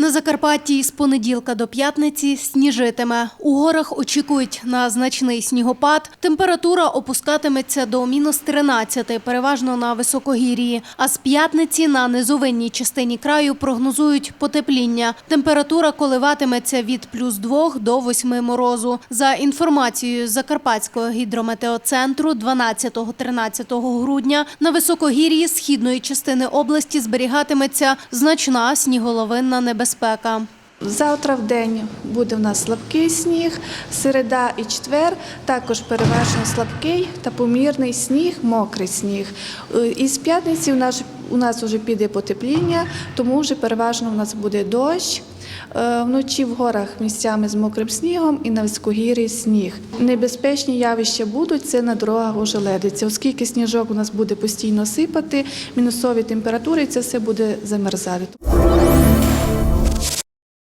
На Закарпатті з понеділка до п'ятниці сніжитиме. У горах очікують на значний снігопад. Температура опускатиметься до мінус 13, переважно на високогір'ї. А з п'ятниці на низовинній частині краю прогнозують потепління. Температура коливатиметься від плюс 2 до 8 морозу. За інформацією Закарпатського гідрометеоцентру, 12-13 грудня на високогір'ї східної частини області зберігатиметься значна сніголовинна небезпека. Завтра в день буде в нас слабкий сніг, середа і четвер також переважно слабкий та помірний сніг, мокрий сніг. Е, І з п'ятниці у нас, у вже піде потепління, тому вже переважно у нас буде дощ. Е, Вночі в горах місцями з мокрим снігом і на високогір'ї сніг. Небезпечні явища будуть це на дорогах ожеледиться, оскільки сніжок у нас буде постійно сипати, мінусові температури, це все буде замерзати.